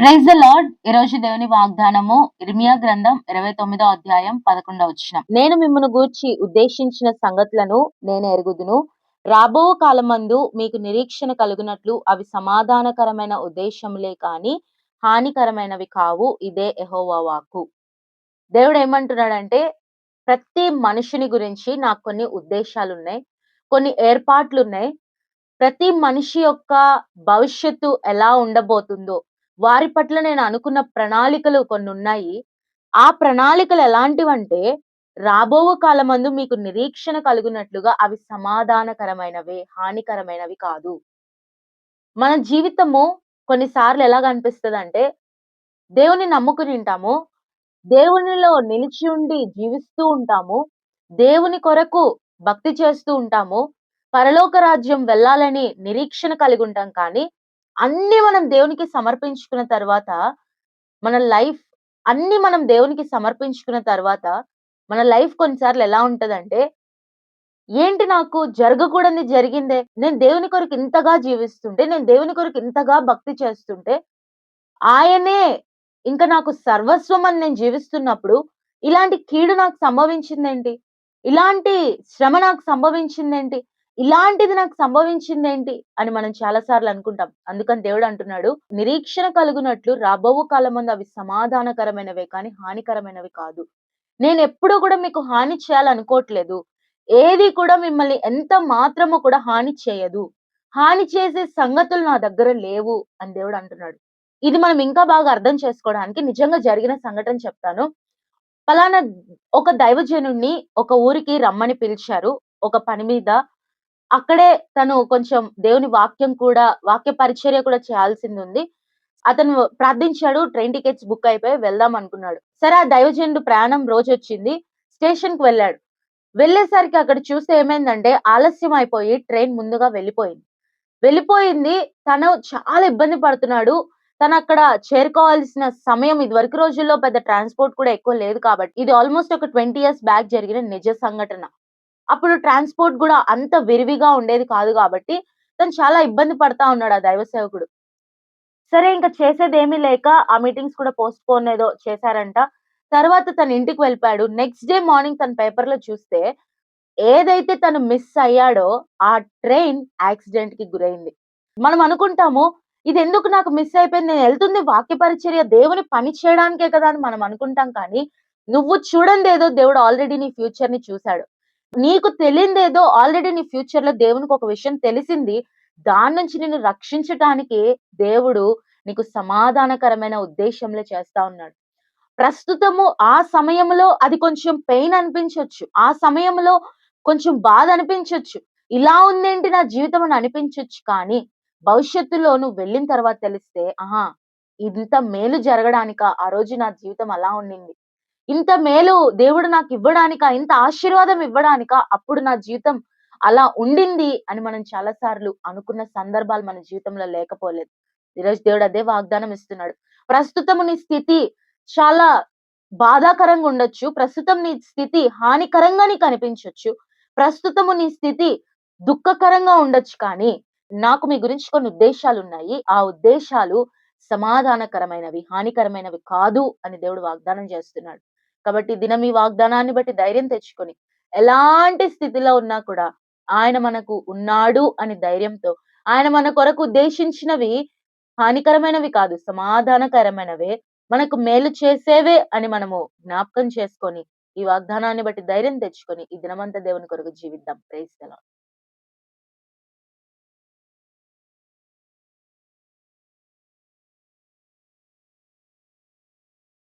Praise the lord ఈ రోజు దేవుని వాగ్దానము ఇర్మియా గ్రంథం ఇరవై తొమ్మిదో అధ్యాయం పదకొండవ వచ్చిన నేను మిమ్మల్ని గూర్చి ఉద్దేశించిన సంగతులను నేను ఎరుగుదును. రాబో కాలమందు మీకు నిరీక్షణ కలుగునట్లు అవి సమాధానకరమైన ఉద్దేశములే కాని హానికరమైనవి కావు. ఇదే ఎహోవా వాకు దేవుడు ఏమంటున్నాడంటే ప్రతి మనిషిని గురించి నాకు కొన్ని ఉద్దేశాలు ఉన్నాయి కొన్ని ఏర్పాట్లు ఉన్నాయి ప్రతి మనిషి యొక్క భవిష్యత్తు ఎలా ఉండబోతుందో వారి పట్ల నేను అనుకున్న ప్రణాళికలు కొన్ని ఉన్నాయి ఆ ప్రణాళికలు ఎలాంటివంటే రాబో కాలమందు మీకు నిరీక్షణ కలుగునట్లుగా అవి సమాధానకరమైనవే హానికరమైనవి కాదు. మన జీవితము కొన్నిసార్లు ఎలా కనిపిస్తుంది అంటే దేవుని నమ్ముకుని ఉంటాము దేవునిలో నిలిచి ఉండి జీవిస్తూ ఉంటాము దేవుని కొరకు భక్తి చేస్తూ ఉంటాము పరలోక రాజ్యం వెళ్ళాలని నిరీక్షణ కలిగి ఉంటాం కానీ అన్ని మనం దేవునికి సమర్పించుకున్న తర్వాత మన లైఫ్ అన్ని మనం దేవునికి సమర్పించుకున్న తర్వాత మన లైఫ్ కొన్నిసార్లు ఎలా ఉంటదంటే ఏంటి నాకు జరగకూడని జరిగిందే? నేను దేవుని కొరకు ఇంతగా జీవిస్తుంటే నేను దేవుని కొరకు ఇంతగా భక్తి చేస్తుంటే ఆయనే ఇంకా నాకు సర్వస్వం అని నేను జీవిస్తున్నప్పుడు ఇలాంటి కీడు నాకు సంభవించిందేంటి? ఇలాంటి శ్రమ నాకు సంభవించిందేంటి? ఇలాంటిది నాకు సంభవించిందేంటి అని మనం చాలా సార్లు అనుకుంటాం. అందుకని దేవుడు అంటున్నాడు నిరీక్షణ కలుగునట్లు రాబో కాలం ముందు అవి సమాధానకరమైనవే కానీ హానికరమైనవి కాదు. నేను ఎప్పుడూ కూడా మీకు హాని చేయాలనుకోవట్లేదు. ఏది కూడా మిమ్మల్ని ఎంత మాత్రమో కూడా హాని చేయదు. హాని చేసే సంగతులు నా దగ్గర లేవు అని దేవుడు అంటున్నాడు. ఇది మనం ఇంకా బాగా అర్థం చేసుకోవడానికి నిజంగా జరిగిన సంఘటన చెప్తాను. పలానా ఒక దైవజనుణ్ణి ఒక ఊరికి రమ్మని పిలిచారు. ఒక పని మీద అక్కడే తను కొంచెం దేవుని వాక్యం కూడా వాక్య పరిచర్య కూడా చేయాల్సింది ఉంది అతను ప్రార్థించాడు ట్రైన్ టికెట్స్ బుక్ అయిపోయి వెళ్దాం అనుకున్నాడు. సరే ఆ దైవజనుడు ప్రయాణం రోజు వచ్చింది స్టేషన్కి వెళ్ళాడు. వెళ్ళేసరికి అక్కడ చూస్తే ఏమైందంటే ఆలస్యం అయిపోయి ట్రైన్ ముందుగా వెళ్ళిపోయింది. వెళ్ళిపోయింది తను చాలా ఇబ్బంది పడుతున్నాడు. తను అక్కడ చేరుకోవాల్సిన సమయం ఇది వరకు రోజుల్లో పెద్ద ట్రాన్స్పోర్ట్ కూడా ఎక్కువ లేదు కాబట్టి ఇది ఆల్మోస్ట్ ఒక ట్వంటీ ఇయర్స్ బ్యాక్ జరిగిన నిజ సంఘటన. అప్పుడు ట్రాన్స్పోర్ట్ కూడా అంత విరివిగా ఉండేది కాదు కాబట్టి తను చాలా ఇబ్బంది పడతా ఉన్నాడు ఆ దైవ సేవకుడు. సరే ఇంకా చేసేది ఏమీ లేక ఆ మీటింగ్స్ కూడా పోస్ట్ పోన్ ఏదో చేశారంట. తర్వాత తన ఇంటికి వెళ్ళిపోయాడు. నెక్స్ట్ డే మార్నింగ్ తన పేపర్లో చూస్తే ఏదైతే తను మిస్ అయ్యాడో ఆ ట్రైన్ యాక్సిడెంట్కి గురైంది. మనం అనుకుంటాము ఇది ఎందుకు నాకు మిస్ అయిపోయింది? నేను వెళ్తుంది వాక్య పరిచర్య దేవుని పని చేయడానికే కదా అని మనం అనుకుంటాం కానీ నువ్వు చూడండి ఏదో దేవుడు ఆల్రెడీ నీ ఫ్యూచర్ని చూశాడు. నీకు తెలియదేదో ఆల్రెడీ నీ ఫ్యూచర్లో దేవునికి ఒక విషయం తెలిసింది. దాని నుంచి నిన్ను రక్షించటానికి దేవుడు నీకు సమాధానకరమైన ఉద్దేశంలో చేస్తా ఉన్నాడు. ప్రస్తుతము ఆ సమయంలో అది కొంచెం పెయిన్ అనిపించవచ్చు ఆ సమయంలో కొంచెం బాధ అనిపించవచ్చు ఇలా ఉందేంటి నా జీవితం అని అనిపించవచ్చు కానీ భవిష్యత్తులో నువ్వు వెళ్ళిన తర్వాత తెలిస్తే ఆహా ఇంత మేలు జరగడానిక? ఆ రోజు నా జీవితం అలా ఉండింది. ఇంత మేలు దేవుడు నాకు ఇవ్వడానిక? ఇంత ఆశీర్వాదం ఇవ్వడానిక? అప్పుడు నా జీవితం అలా ఉండింది అని మనం చాలా సార్లు అనుకున్న సందర్భాలు మన జీవితంలో లేకపోలేదు. ఈరోజు దేవుడు అదే వాగ్దానం ఇస్తున్నాడు. ప్రస్తుతం నీ స్థితి చాలా బాధాకరంగా ఉండొచ్చు. ప్రస్తుతం నీ స్థితి హానికరంగా నీకు అనిపించవచ్చు ప్రస్తుతము నీ స్థితి దుఃఖకరంగా ఉండొచ్చు కానీ నాకు మీ గురించి కొన్ని ఉద్దేశాలు ఉన్నాయి. ఆ ఉద్దేశాలు సమాధానకరమైనవి హానికరమైనవి కాదు అని దేవుడు వాగ్దానం చేస్తున్నాడు. కాబట్టి దినం ఈ వాగ్దానాన్ని బట్టి ధైర్యం తెచ్చుకొని ఎలాంటి స్థితిలో ఉన్నా కూడా ఆయన మనకు ఉన్నాడు అని ధైర్యంతో ఆయన మన కొరకు ఉద్దేశించినవి హానికరమైనవి కాదు సమాధానకరమైనవే మనకు మేలు చేసేవే అని మనము జ్ఞాపకం చేసుకొని ఈ వాగ్దానాన్ని బట్టి ధైర్యం తెచ్చుకొని ఈ దినమంతా దేవుని కొరకు జీవిద్దాం. ప్రైజ్